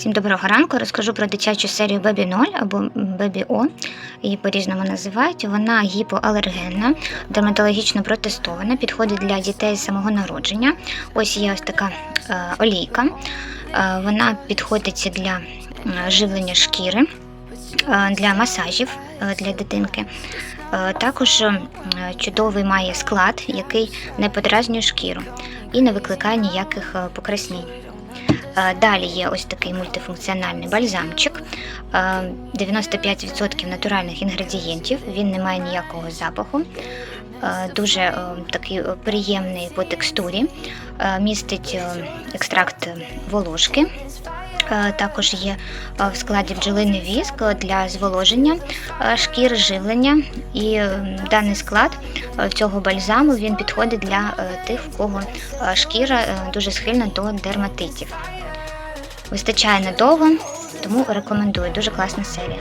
Всім доброго ранку. Розкажу про дитячу серію Baby 0 або Baby O. Її по-різному називають. Вона гіпоалергенна, дерматологічно протестована, підходить для дітей з самого народження. Ось є ось така е, олійка. Е, вона підходить для е, живлення шкіри, для масажів для дитинки. Також чудовий має склад, який не подразнює шкіру і не викликає ніяких покраснень. Е, Далі є ось такий мультифункціональний бальзамчик. Е, 95% натуральних інгредієнтів, він не має ніякого запаху. Е, Дуже е, такий е, приємний по текстурі, Е, містить е, екстракт волошки. Е, також є е, в складі бджолиний віск для зволоження е, шкір, живлення. І даний склад цього бальзаму він підходить для тих, в кого шкіра дуже схильна до дерматитів. Вистачає надовго, тому рекомендую. Дуже класна серія.